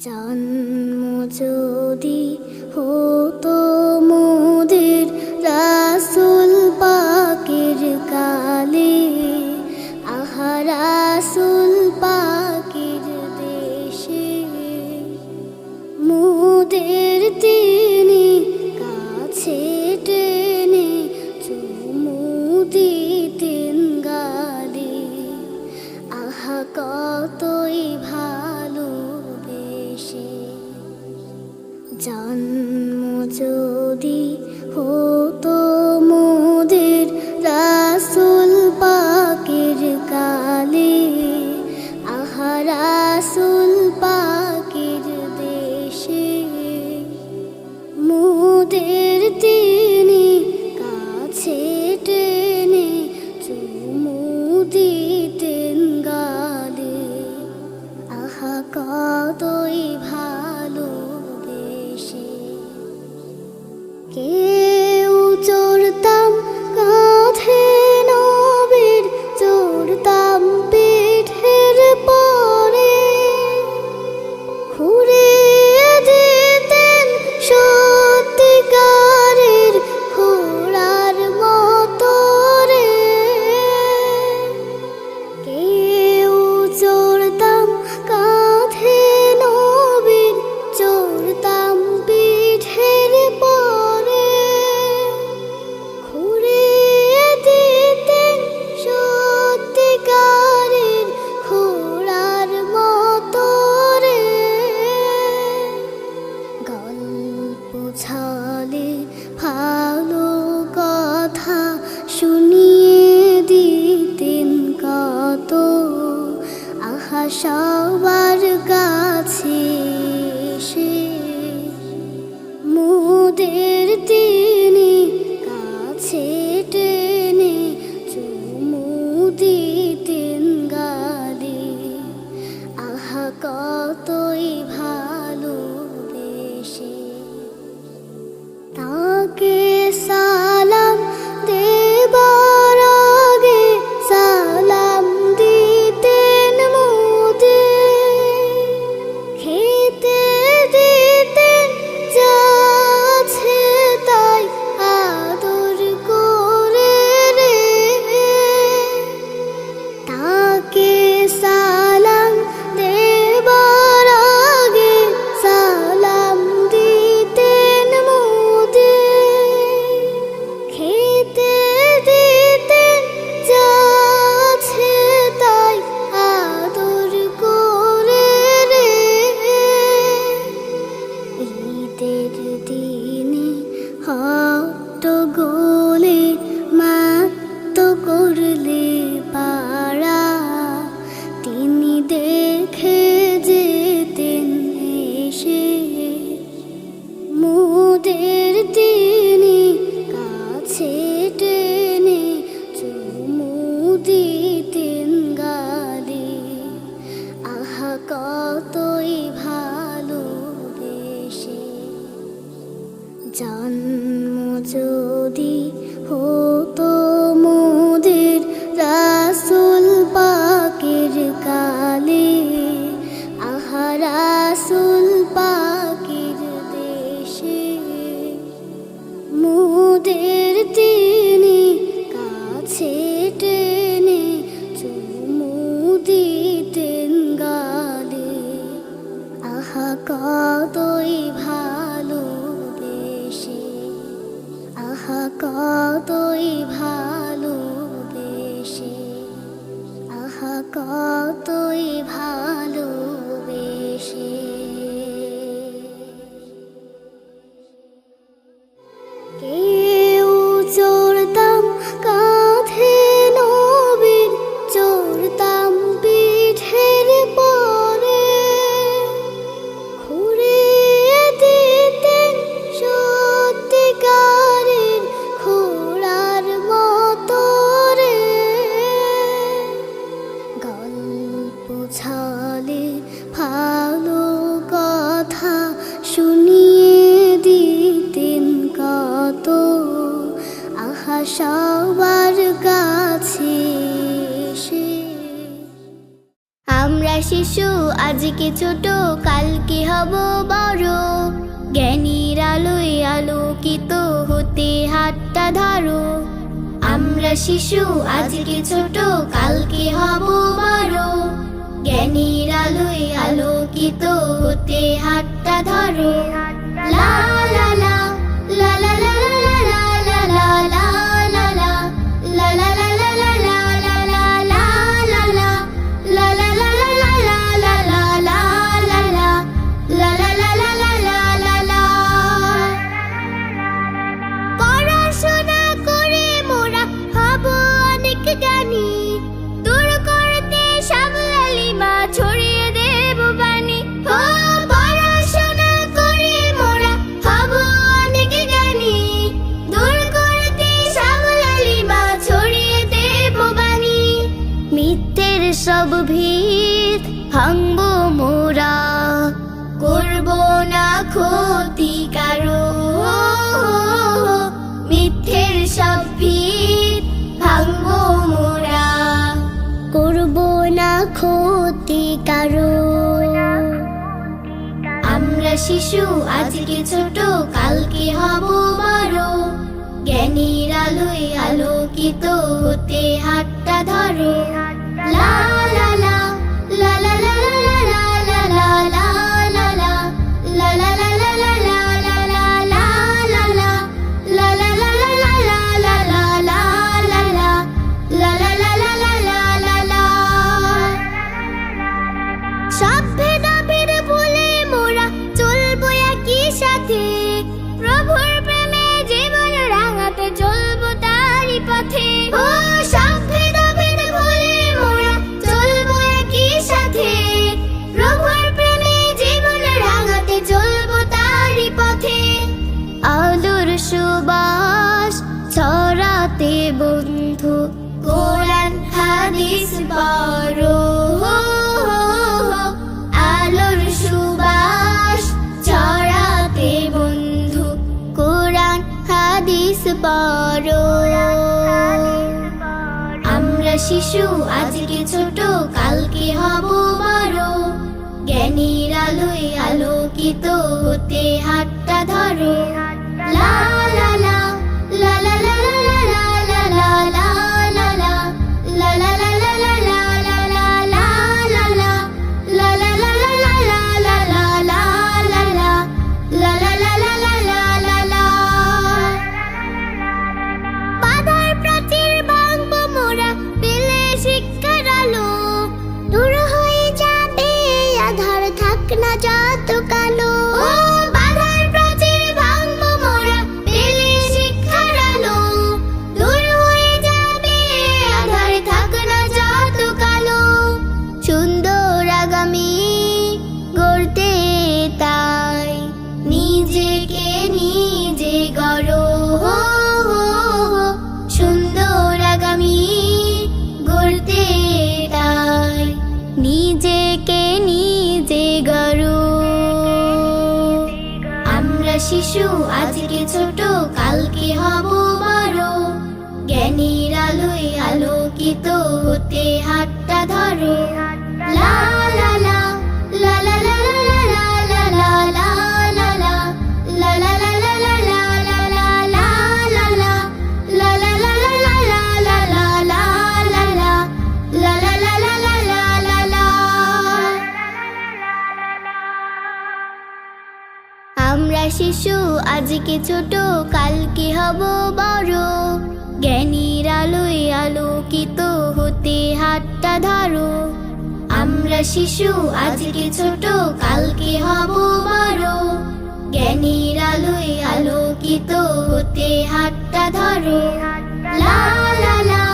জন্ম যদি হতো জন্ম যদি হতো ওদের তিনি কাছে টেনে চুমু দিতেন গালি। আহা কতই ভালোবেসে। জন্ম যদি হো সবার কাছে আমরা শিশু, আজকে ছোট, কালকে হব বড়। জ্ঞানীর আলোয় আলোকিত হতে হাতটা ধরো। আমরা শিশু, আজকে ছোট, কালকে হব বড়। জ্ঞানীর আলোয় আলোকিত হতে হাতটা ধারো। লা লা লা লা লা লা শিশু আজকে ছোট কালকে হব বড়। জ্ঞানীর আলোয় আলোকিত হতে হাতটা ধরো। লা লা বড়। আমরা শিশু আজকে ছোট কালকে হব বড়। জ্ঞানীর আলোয় আলোকিত হতে হাতটা ধরো। শিশু, আজকে ছোট, কালকে হব বড়। জ্ঞানীর আলোয় আলোকিত, হতে হাতটা ধরো। লা লা লা থেকে ছোট, কালকে হব বড়। জ্ঞানীর আলোয় আলোকিত হতে হাতটা ধরো। আমরা শিশু, আজকে ছোট, কালকে হব বড়। জ্ঞানীর আলোয় আলোকিত হতে হাতটা ধরো। লা লা লা।